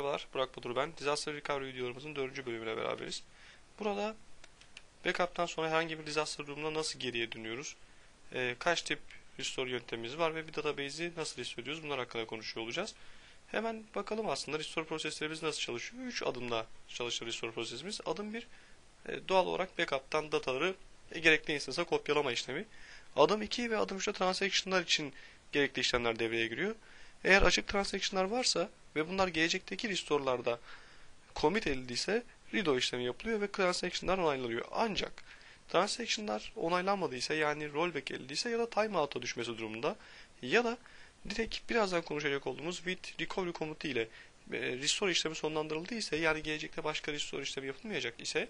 Merhabalar, Burak Batur ben. Disaster Recovery videolarımızın dördüncü bölümüne beraberiz. Burada backup'tan sonra herhangi bir disaster durumunda nasıl geriye dönüyoruz, e, kaç tip restore yöntemimiz var ve bir database'i nasıl restore ediyoruz bunlar hakkında konuşuyor olacağız. Hemen bakalım aslında restore proseslerimiz nasıl çalışıyor. 3 adımda çalışır restore prosesimiz. Adım 1 e, doğal olarak backup'tan dataları e, gerekli instance'a kopyalama işlemi. Adım 2 ve adım 3'te transaction'lar için gerekli işlemler devreye giriyor. Eğer açık transaction'lar varsa ve bunlar gelecekteki restore'larda commit edildiyse redo işlemi yapılıyor ve transaction'lar onaylanıyor. Ancak transaction'lar onaylanmadıysa yani rollback edildiyse ya da timeout'a düşmesi durumunda ya da direkt birazdan konuşacak olduğumuz with recovery komutu ile e, restore işlemi sonlandırıldıysa yani gelecekte başka restore işlemi yapılmayacak ise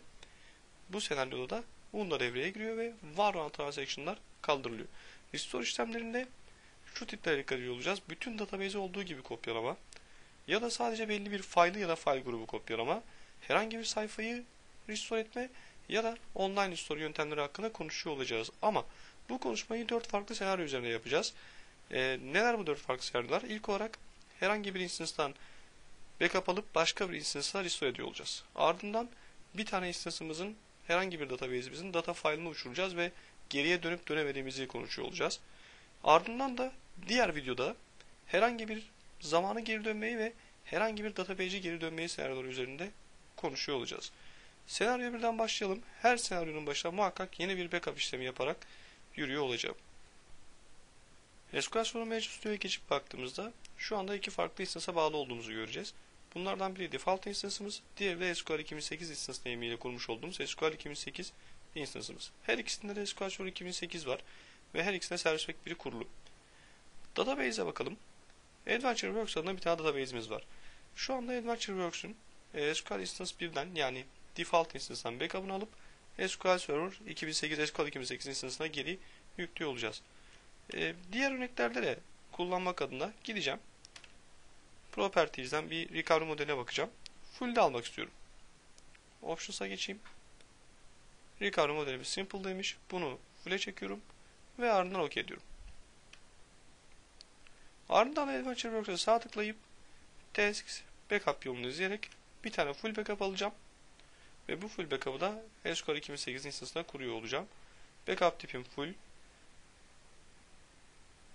bu senaryoda da bunlar devreye giriyor ve var olan transaction'lar kaldırılıyor. Restore işlemlerinde şu tiplere dikkat olacağız. Bütün database'i olduğu gibi kopyalama ya da sadece belli bir faili ya da file grubu kopyalama, herhangi bir sayfayı restore etme ya da online restore yöntemleri hakkında konuşuyor olacağız. Ama bu konuşmayı dört farklı senaryo üzerinde yapacağız. Ee, neler bu dört farklı senaryolar? İlk olarak herhangi bir instance'dan backup alıp başka bir instance'a restore ediyor olacağız. Ardından bir tane instance'ımızın herhangi bir database'imizin data file'ını uçuracağız ve geriye dönüp dönemediğimizi konuşuyor olacağız. Ardından da diğer videoda herhangi bir zamanı geri dönmeyi ve herhangi bir database'i geri dönmeyi senaryolar üzerinde konuşuyor olacağız. Senaryo birden başlayalım. Her senaryonun başına muhakkak yeni bir backup işlemi yaparak yürüyor olacağım. SQL sorun mevcut stüdyoya geçip baktığımızda şu anda iki farklı instance'a bağlı olduğumuzu göreceğiz. Bunlardan biri default instance'ımız, diğeri de SQL 2008 instance name ile kurmuş olduğumuz SQL 2008 instance'ımız. Her ikisinde de SQL Server 2008 var ve her ikisinde Service Pack 1'i kurulu. Database'e bakalım. Adventure Works adında bir tane database'imiz var. Şu anda Adventure Works'ün e, SQL Instance 1'den yani default instance'dan backup'ını alıp SQL Server 2008 SQL 2008 instance'ına geri yüklüyor olacağız. E, diğer örneklerde de kullanmak adına gideceğim. Properties'den bir recovery modeline bakacağım. Full'de almak istiyorum. Options'a geçeyim. Recovery modelimiz simple demiş. Bunu full'e çekiyorum ve ardından OK diyorum. Ardından Adventure Works'a sağ tıklayıp Tasks Backup yolunu izleyerek bir tane full backup alacağım. Ve bu full backup'ı da SQL 2008 instance'ına kuruyor olacağım. Backup tipim full.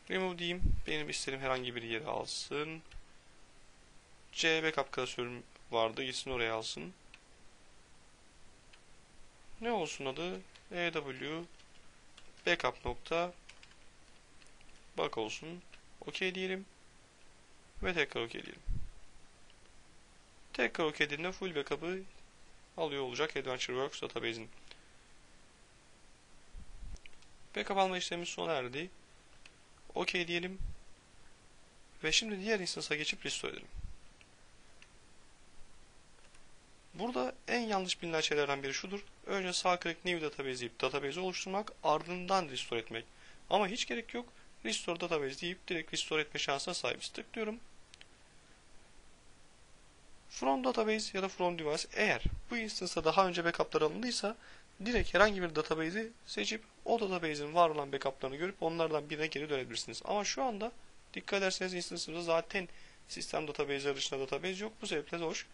Remove diyeyim. Benim istediğim herhangi bir yere alsın. C backup klasörüm vardı. Gitsin oraya alsın. Ne olsun adı? EW backup nokta bak olsun. OK diyelim. Ve tekrar OK diyelim. Tekrar OK dediğimde full backup'ı alıyor olacak AdventureWorks database'in. Backup alma işlemimiz sona erdi. OK diyelim. Ve şimdi diğer instance'a geçip restore edelim. Burada en yanlış bilinen şeylerden biri şudur. Önce sağ klik New Database deyip database oluşturmak, ardından restore etmek. Ama hiç gerek yok. Restore Database deyip direkt restore etme şansına sahibiz. Tıklıyorum. From Database ya da From Device eğer bu instance'a daha önce backup'lar alındıysa direkt herhangi bir database'i seçip o database'in var olan backup'larını görüp onlardan birine geri dönebilirsiniz. Ama şu anda dikkat ederseniz instance'ımızda zaten sistem database'ler dışında database yok. Bu sebeple hoş.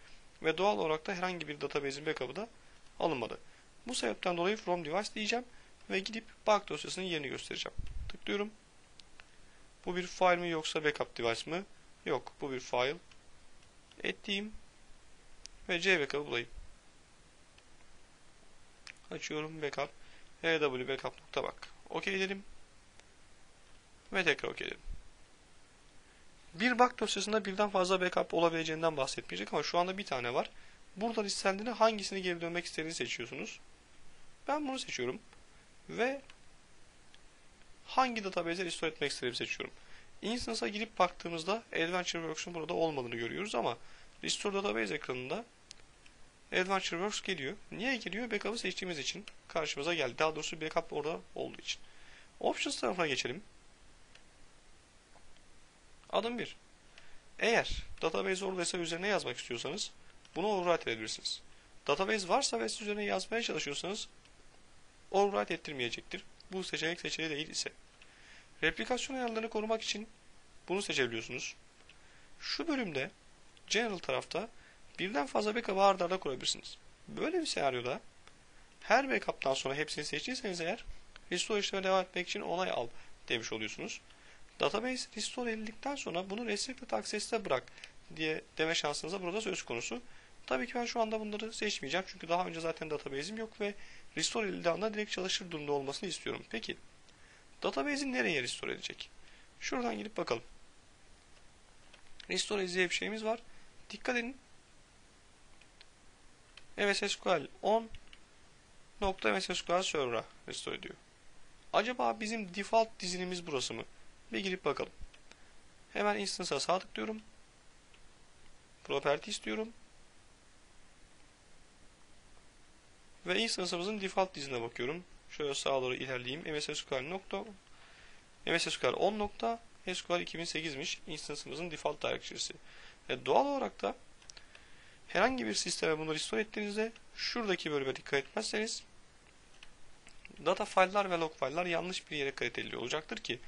Ve doğal olarak da herhangi bir database'in backup'ı da alınmadı. Bu sebepten dolayı From Device diyeceğim ve gidip bug dosyasının yerini göstereceğim. Tıklıyorum. Bu bir file mi yoksa backup device mi? Yok. Bu bir file. Ettiğim ve C backup'ı bulayım. Açıyorum backup. EW backup nokta bak. OK edelim. Ve tekrar OK edelim. Bir bug dosyasında birden fazla backup olabileceğinden bahsetmeyecek ama şu anda bir tane var. Burada listendiğinde hangisini geri dönmek istediğini seçiyorsunuz. Ben bunu seçiyorum. Ve hangi database'e restore etmek istediğimi seçiyorum. Instance'a girip baktığımızda AdventureWorks'un burada olmadığını görüyoruz ama Restore Database ekranında AdventureWorks geliyor. Niye geliyor? Backup'ı seçtiğimiz için karşımıza geldi. Daha doğrusu backup orada olduğu için. Options tarafına geçelim. Adım 1. Eğer database oradaysa üzerine yazmak istiyorsanız bunu overwrite edebilirsiniz. Database varsa ve siz üzerine yazmaya çalışıyorsanız overwrite ettirmeyecektir. Bu seçenek seçeneği değil ise. Replikasyon ayarlarını korumak için bunu seçebiliyorsunuz. Şu bölümde general tarafta birden fazla backup'ı arda arda kurabilirsiniz. Böyle bir senaryoda her backup'tan sonra hepsini seçtiyseniz eğer restore işleme devam etmek için onay al demiş oluyorsunuz. Database restore edildikten sonra bunu restricted access'te bırak diye deme şansınız da burada söz konusu. Tabii ki ben şu anda bunları seçmeyeceğim çünkü daha önce zaten database'im yok ve restore edildiği anda direkt çalışır durumda olmasını istiyorum. Peki database'i nereye restore edecek? Şuradan gidip bakalım. Restore diye şeyimiz var. Dikkat edin. MS SQL 10 nokta MS SQL Server'a restore ediyor. Acaba bizim default dizinimiz burası mı? Bir girip bakalım. Hemen instance'a sağ tıklıyorum. Property istiyorum. Ve instance'ımızın default dizine bakıyorum. Şöyle sağa doğru ilerleyeyim. MS SQL nokta MS SQL 10 nokta SQL 2008'miş instance'ımızın default directory'si. E doğal olarak da herhangi bir sisteme bunu restore ettiğinizde şuradaki bölüme dikkat etmezseniz data file'lar ve log file'lar yanlış bir yere kayıtlı olacaktır ki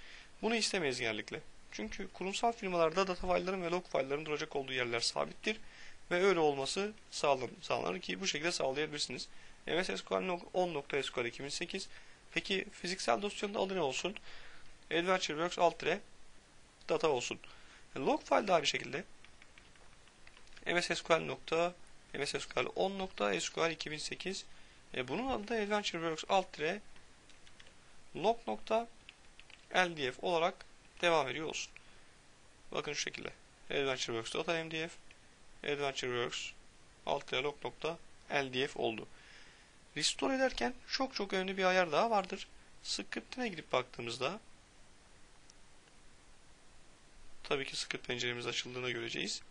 bunu istemeyiz genellikle. Çünkü kurumsal firmalarda data file'ların ve log file'ların duracak olduğu yerler sabittir ve öyle olması sağlanır ki bu şekilde sağlayabilirsiniz. MS SQL 10.SQL 2008 Peki fiziksel dosyanın adı ne olsun? AdventureWorks alt data olsun. Log file de aynı şekilde MS SQL nokta MS SQL 10 nokta SQL 2008 e, bunun adı da AdventureWorks alt log nokta LDF olarak devam ediyor olsun. Bakın şu şekilde. AdventureWorks data MDF AdventureWorks alt log nokta LDF oldu. Restore ederken çok çok önemli bir ayar daha vardır. Script'ine girip baktığımızda tabii ki script penceremiz açıldığını göreceğiz.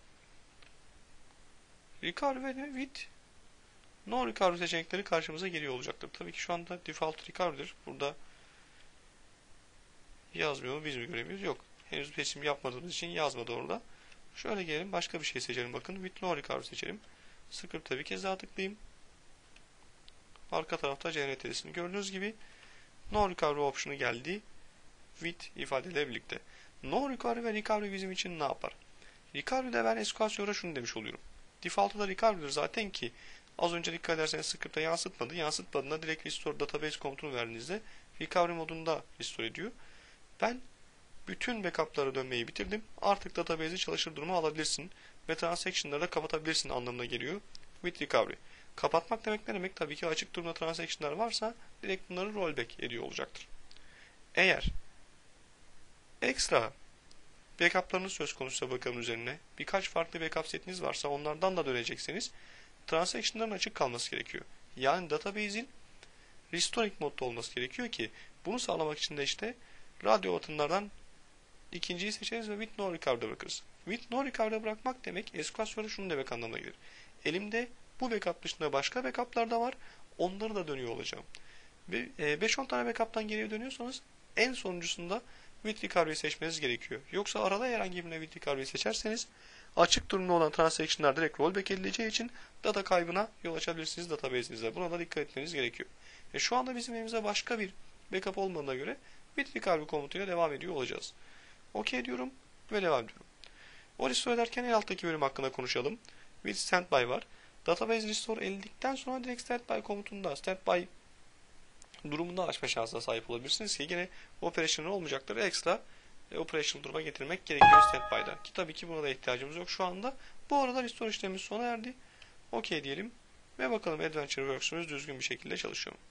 Recovery ve with no recovery seçenekleri karşımıza geliyor olacaktır. Tabii ki şu anda default recovery'dir. Burada yazmıyor mu biz mi göremiyoruz? Yok. Henüz seçim yapmadığımız için yazmadı orada. Şöyle gelelim başka bir şey seçelim. Bakın with no recovery seçelim. Script'e bir kez daha tıklayayım. Arka tarafta CNT'sini gördüğünüz gibi no recovery option'u geldi. With ifadeyle birlikte. No recovery ve recovery bizim için ne yapar? Recovery'de ben Server'a şunu demiş oluyorum. Default'ta da recovery'dir zaten ki az önce dikkat ederseniz script'e yansıtmadı. Yansıtmadığında direkt restore database komutunu verdiğinizde recovery modunda restore ediyor. Ben bütün backup'lara dönmeyi bitirdim. Artık database'i çalışır duruma alabilirsin ve transaction'ları da kapatabilirsin anlamına geliyor. With recovery. Kapatmak demek ne demek? Tabii ki açık durumda transaction'lar varsa direkt bunları rollback ediyor olacaktır. Eğer ekstra backup'larınız söz konusu bakalım üzerine birkaç farklı backup setiniz varsa onlardan da dönecekseniz transaction'ların açık kalması gerekiyor. Yani database'in restoring modda olması gerekiyor ki bunu sağlamak için de işte radyo batınlardan ikinciyi seçeriz ve with no recovery'da bırakırız. With no recovery'da bırakmak demek SQL şunu demek anlamına gelir. Elimde bu backup dışında başka backup'lar da var. Onları da dönüyor olacağım. Ve 5-10 e, tane backup'tan geriye dönüyorsanız en sonuncusunda recovery seçmeniz gerekiyor. Yoksa arada herhangi birine recovery seçerseniz açık durumda olan transaction'lar direkt rollback edileceği için data kaybına yol açabilirsiniz database'inizde. Buna da dikkat etmeniz gerekiyor. E şu anda bizim elimizde başka bir backup olmadığına göre recovery komutuyla devam ediyor olacağız. OK diyorum ve devam ediyorum. O restore ederken en alttaki bölüm hakkında konuşalım. With standby var. Database restore edildikten sonra direkt standby komutunda standby durumunda açma şansına sahip olabilirsiniz ki yine operational olmayacaktır. Ekstra e, operational duruma getirmek gerekiyor standby'da. Ki tabii ki buna da ihtiyacımız yok şu anda. Bu arada restore işlemimiz sona erdi. OK diyelim ve bakalım Adventure Works'umuz düzgün bir şekilde çalışıyor mu?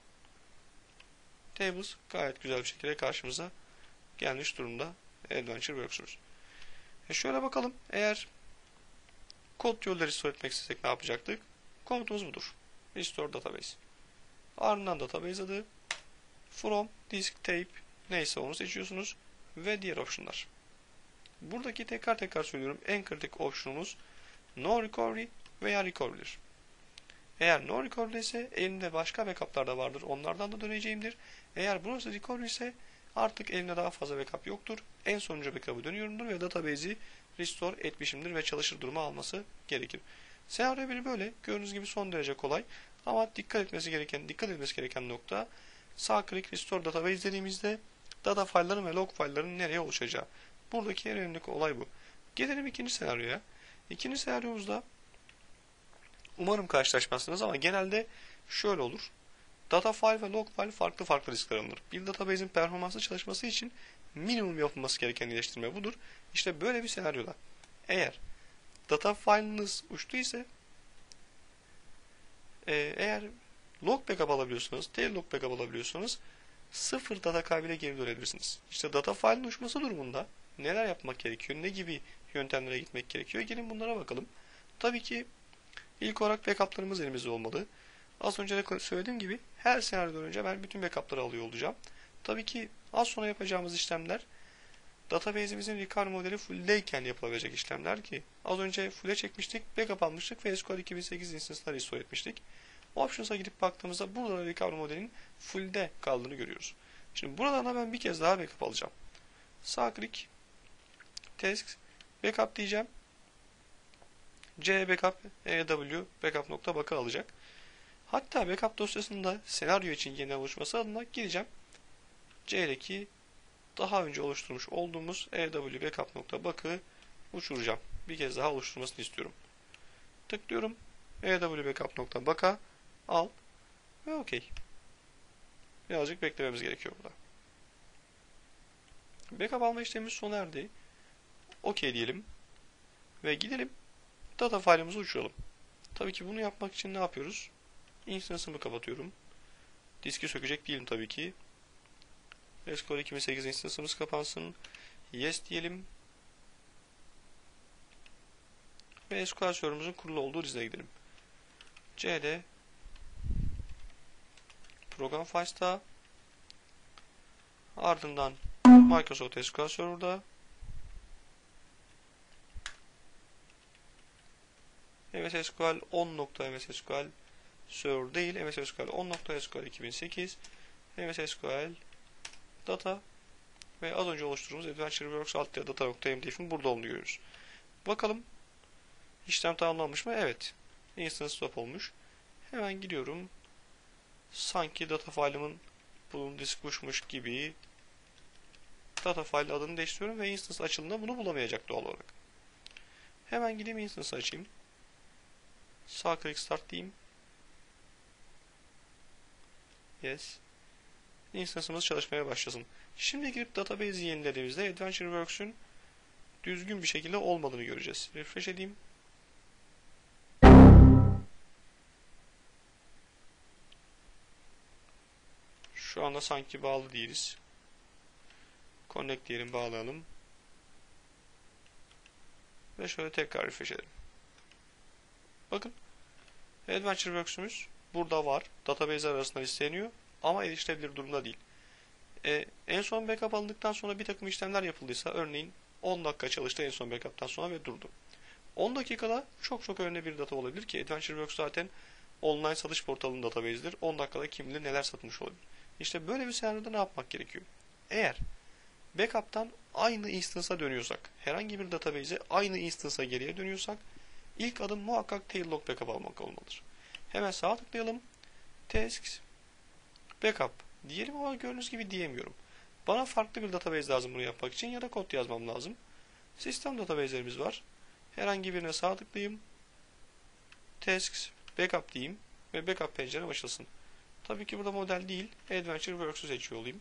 Tables gayet güzel bir şekilde karşımıza gelmiş durumda Adventure Works'umuz. E şöyle bakalım eğer kod yolları restore etmek istesek ne yapacaktık? Komutumuz budur. Restore database. Ardından database adı from disk tape neyse onu seçiyorsunuz ve diğer optionlar. Buradaki tekrar tekrar söylüyorum en kritik optionumuz no recovery veya recovery'dir. Eğer no recovery ise elimde başka backup'lar da vardır. Onlardan da döneceğimdir. Eğer burası recovery ise artık elimde daha fazla backup yoktur. En sonuncu backup'ı dönüyorumdur ve database'i restore etmişimdir ve çalışır duruma alması gerekir. Senaryo bir böyle. Gördüğünüz gibi son derece kolay. Ama dikkat etmesi gereken dikkat etmesi gereken nokta sağ klik restore database dediğimizde data file'ların ve log file'ların nereye oluşacağı. Buradaki en önemli olay bu. Gelelim ikinci senaryoya. İkinci senaryomuzda umarım karşılaşmazsınız ama genelde şöyle olur. Data file ve log file farklı farklı riskler alınır. Bir database'in performanslı çalışması için minimum yapılması gereken iyileştirme budur. İşte böyle bir senaryoda eğer data file'ınız uçtu ise eğer log backup alabiliyorsanız, tail log backup alabiliyorsanız sıfır data kaybıyla geri dönebilirsiniz. İşte data file'ın uçması durumunda neler yapmak gerekiyor, ne gibi yöntemlere gitmek gerekiyor gelin bunlara bakalım. Tabii ki ilk olarak backup'larımız elimizde olmalı. Az önce de söylediğim gibi her senaryodan önce ben bütün backup'ları alıyor olacağım. Tabii ki az sonra yapacağımız işlemler database'imizin recovery modeli full'deyken yapılabilecek işlemler ki az önce full'e çekmiştik, backup almıştık ve SQL 2008 instance'ları restore etmiştik. Options'a gidip baktığımızda burada da recovery modelin full'de kaldığını görüyoruz. Şimdi buradan da ben bir kez daha backup alacağım. Sağ klik, task, backup diyeceğim. C backup, EW backup nokta bakı alacak. Hatta backup dosyasında senaryo için yeniden oluşması adına gideceğim. C'deki daha önce oluşturmuş olduğumuz EW backup nokta bakı uçuracağım. Bir kez daha oluşturmasını istiyorum. Tıklıyorum. EW backup nokta baka al ve okey. Birazcık beklememiz gerekiyor burada. Backup alma işlemimiz sona erdi. Okey diyelim. Ve gidelim. Data file'ımızı uçuralım. Tabii ki bunu yapmak için ne yapıyoruz? Instance'ımı kapatıyorum. Diski sökecek değilim tabii ki. SQL 2008 instance'ımız kapansın. Yes diyelim. Ve SQL server'ımızın kurulu olduğu dizine gidelim. C'de program files'ta ardından Microsoft SQL Server'da MS SQL 10.MS SQL Server değil MS SQL 10.SQL 2008 MS SQL Data ve az önce oluşturduğumuz AdventureWorks alt data.mdf'in burada olduğunu görüyoruz. Bakalım işlem tamamlanmış mı? Evet. Instance swap olmuş. Hemen gidiyorum. Sanki data file'ımın bunun disk uçmuş gibi data file adını değiştiriyorum ve instance açıldığında bunu bulamayacak doğal olarak. Hemen gideyim instance açayım. Sağ klik start diyeyim. Yes. Instance'ımız çalışmaya başlasın. Şimdi girip database'i yenilediğimizde AdventureWorks'ün düzgün bir şekilde olmadığını göreceğiz. Refresh edeyim. Anda sanki bağlı değiliz. Connect diyelim bağlayalım. Ve şöyle tekrar refresh edelim. Bakın AdventureWorks'ümüz burada var. Database arasında listелeniyor ama erişilebilir durumda değil. E, en son backup alındıktan sonra bir takım işlemler yapıldıysa örneğin 10 dakika çalıştı en son backup'tan sonra ve durdu. 10 dakikada çok çok önemli bir data olabilir ki AdventureWorks zaten online satış portalının database'dir. 10 dakikada kim bilir neler satılmış olabilir. İşte böyle bir senaryoda ne yapmak gerekiyor? Eğer backup'tan aynı instance'a dönüyorsak, herhangi bir database'e aynı instance'a geriye dönüyorsak ilk adım muhakkak tail log backup almak olmalıdır. Hemen sağ tıklayalım. Tasks backup diyelim ama gördüğünüz gibi diyemiyorum. Bana farklı bir database lazım bunu yapmak için ya da kod yazmam lazım. Sistem database'lerimiz var. Herhangi birine sağ tıklayayım. Tasks backup diyeyim ve backup pencerem açılsın. Tabii ki burada model değil, AdventureWorks'u seçiyor olayım.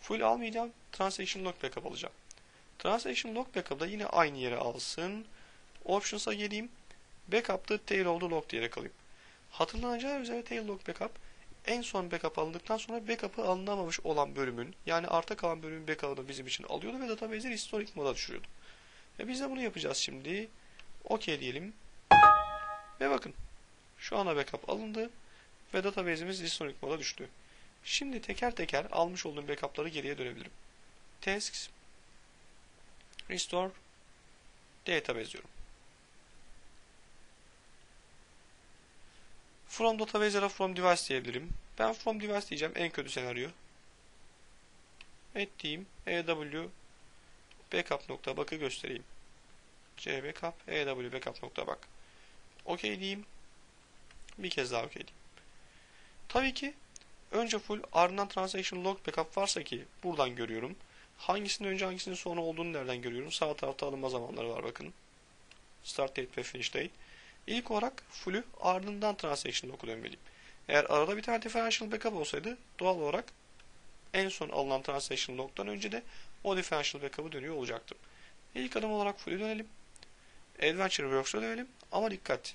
Full almayacağım, Transaction Log Backup alacağım. Transaction Log Backup'da yine aynı yere alsın. Options'a geleyim. Backup'ta tail oldu log diyerek alayım. Hatırlanacağı üzere tail log backup en son backup alındıktan sonra backup'ı alınamamış olan bölümün yani arta kalan bölümün backup'ını bizim için alıyordu ve database'leri historic moda düşürüyordu. Ve biz de bunu yapacağız şimdi. OK diyelim. Ve bakın. Şu ana backup alındı ve database'imiz historic moda düştü. Şimdi teker teker almış olduğum backup'ları geriye dönebilirim. Tasks Restore Database diyorum. From database ya da from device diyebilirim. Ben from device diyeceğim en kötü senaryo. Ettiğim ew backup nokta bakı göstereyim. c backup ew backup nokta bak. OK diyeyim. Bir kez daha OK diyeyim. Tabii ki önce full ardından transaction log backup varsa ki buradan görüyorum. Hangisinin önce hangisinin sonra olduğunu nereden görüyorum? Sağ tarafta alınma zamanları var bakın. Start date ve finish date. İlk olarak full'ü ardından transaction log'u dönmeliyim. Eğer arada bir tane differential backup olsaydı doğal olarak en son alınan transaction log'dan önce de o differential backup'ı dönüyor olacaktım. İlk adım olarak full'ü dönelim. Adventure Works'a dönelim. Ama dikkat!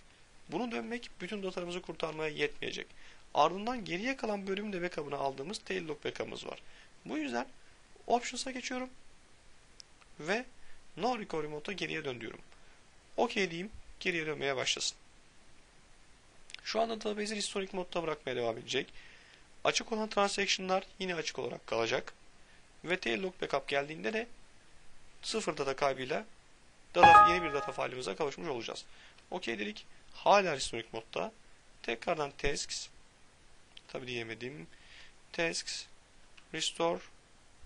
Bunu dönmek bütün datalarımızı kurtarmaya yetmeyecek. Ardından geriye kalan bölümde backup'ını aldığımız tail log backup'ımız var. Bu yüzden Options'a geçiyorum ve No Recovery modda geriye dön diyorum. OK diyeyim, geriye dönmeye başlasın. Şu anda database'i historic modda bırakmaya devam edecek. Açık olan transaction'lar yine açık olarak kalacak. Ve tail log backup geldiğinde de sıfır data kaybıyla data, yeni bir data failimize kavuşmuş olacağız. OK dedik. Hala historic modda. Tekrardan tasks tabi diyemedim. Tasks restore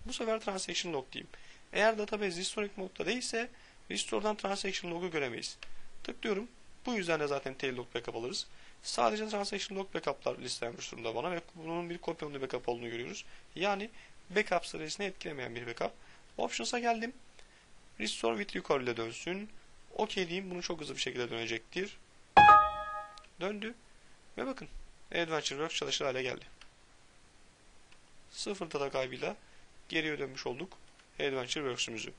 bu sefer transaction log diyeyim. Eğer database historic modda değilse restore'dan transaction log'u göremeyiz. Tıklıyorum. Bu yüzden de zaten tail log backup alırız. Sadece transaction log backup'lar listelenmiş durumda bana ve bunun bir kopyalı backup olduğunu görüyoruz. Yani backup süresini etkilemeyen bir backup. Options'a geldim. Restore with recovery ile dönsün. OK diyeyim. Bunu çok hızlı bir şekilde dönecektir. Döndü. Ve bakın. Adventure Works çalışır hale geldi. Sıfır data kaybıyla geriye dönmüş olduk Adventure Works'ümüzü.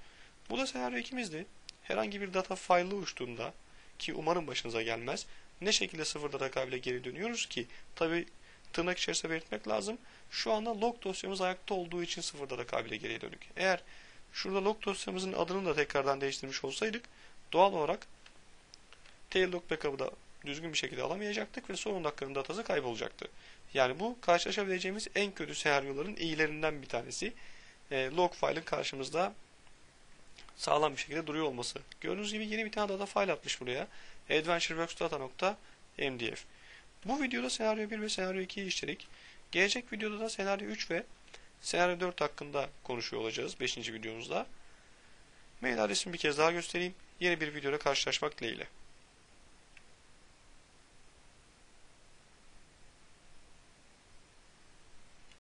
Bu da senaryo ikimizdi. Herhangi bir data file'ı uçtuğunda ki umarım başınıza gelmez. Ne şekilde sıfır data kaybıyla geri dönüyoruz ki? Tabi tırnak içerisinde belirtmek lazım. Şu anda log dosyamız ayakta olduğu için sıfır data kaybıyla geriye döndük. Eğer şurada log dosyamızın adını da tekrardan değiştirmiş olsaydık doğal olarak tail log backup'ı da düzgün bir şekilde alamayacaktık ve son 10 dakikanın datası kaybolacaktı. Yani bu karşılaşabileceğimiz en kötü senaryoların iyilerinden bir tanesi. E, log file'ın karşımızda sağlam bir şekilde duruyor olması. Gördüğünüz gibi yeni bir tane data file atmış buraya. adventureworks.data.mdf Bu videoda senaryo 1 ve senaryo 2'yi işledik. Gelecek videoda da senaryo 3 ve senaryo 4 hakkında konuşuyor olacağız 5. videomuzda. Mail adresimi bir kez daha göstereyim. Yeni bir videoda karşılaşmak dileğiyle.